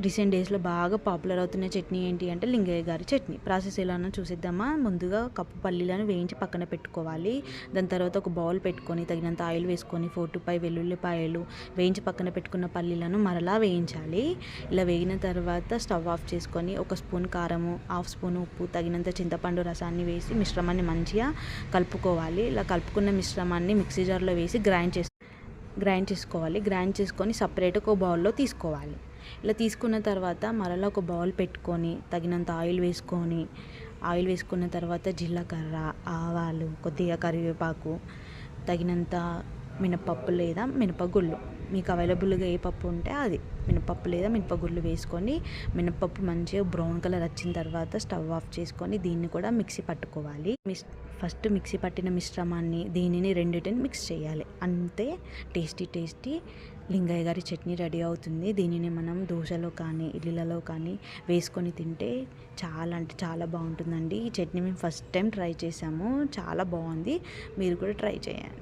Recent డేస్లో బాగా popular అవుతున్న చట్నీ ఏంటి అంటే లింగయ్య గారి చట్నీ. ప్రాసెస్ ఎలానో చూసిద్దామా? ముందుగా కప్పు పల్లీలను వేయించి పక్కన పెట్టుకోవాలి. దాని తర్వాత ఒక బౌల్ పెట్టుకొని తగినంత ఆయిల్ వేసుకొని ఫోర్ టు ఫైవ్ వెల్లుల్లిపాయలు వేయించి పక్కన పెట్టుకున్న పల్లీలను మరలా వేయించాలి. ఇలా వేగిన తర్వాత స్టవ్ ఆఫ్ చేసుకొని ఒక స్పూన్ కారము హాఫ్ స్పూన్ ఉప్పు తగినంత చింతపండు రసాన్ని వేసి మిశ్రమాన్ని మంచిగా కలుపుకోవాలి. ఇలా కలుపుకున్న మిశ్రమాన్ని మిక్సీ జార్లో వేసి గ్రైండ్ చేసి గ్రైండ్ చేసుకోవాలి. గ్రైండ్ చేసుకొని సపరేట్ ఒక బౌల్లో తీసుకోవాలి. ఇలా తీసుకున్న తర్వాత మరలా ఒక బౌల్ పెట్టుకొని తగినంత ఆయిల్ వేసుకొని ఆయిల్ వేసుకున్న తర్వాత జీలకర్ర ఆవాలు కొద్దిగా కరివేపాకు తగినంత మినపప్పు లేదా మినపగుళ్ళు. మీకు అవైలబుల్గా ఏ పప్పు ఉంటే అది. మినపప్పు లేదా మినపగుళ్ళు వేసుకొని మినపప్పు మంచిగా బ్రౌన్ కలర్ వచ్చిన తర్వాత స్టవ్ ఆఫ్ చేసుకొని దీన్ని కూడా మిక్సీ పట్టుకోవాలి. మిస్ ఫస్ట్ మిక్సీ పట్టిన మిశ్రమాన్ని దీనిని రెండింటిని మిక్స్ చేయాలి. అంతే టేస్టీ టేస్టీ లింగయ్య గారి చట్నీ రెడీ అవుతుంది. దీనిని మనం దోశలో కానీ ఇడ్లీలలో కానీ వేసుకొని తింటే చాలా అంటే చాలా బాగుంటుందండి. ఈ చట్నీ మేము ఫస్ట్ టైం ట్రై చేసాము. చాలా బాగుంది. మీరు కూడా ట్రై చేయండి.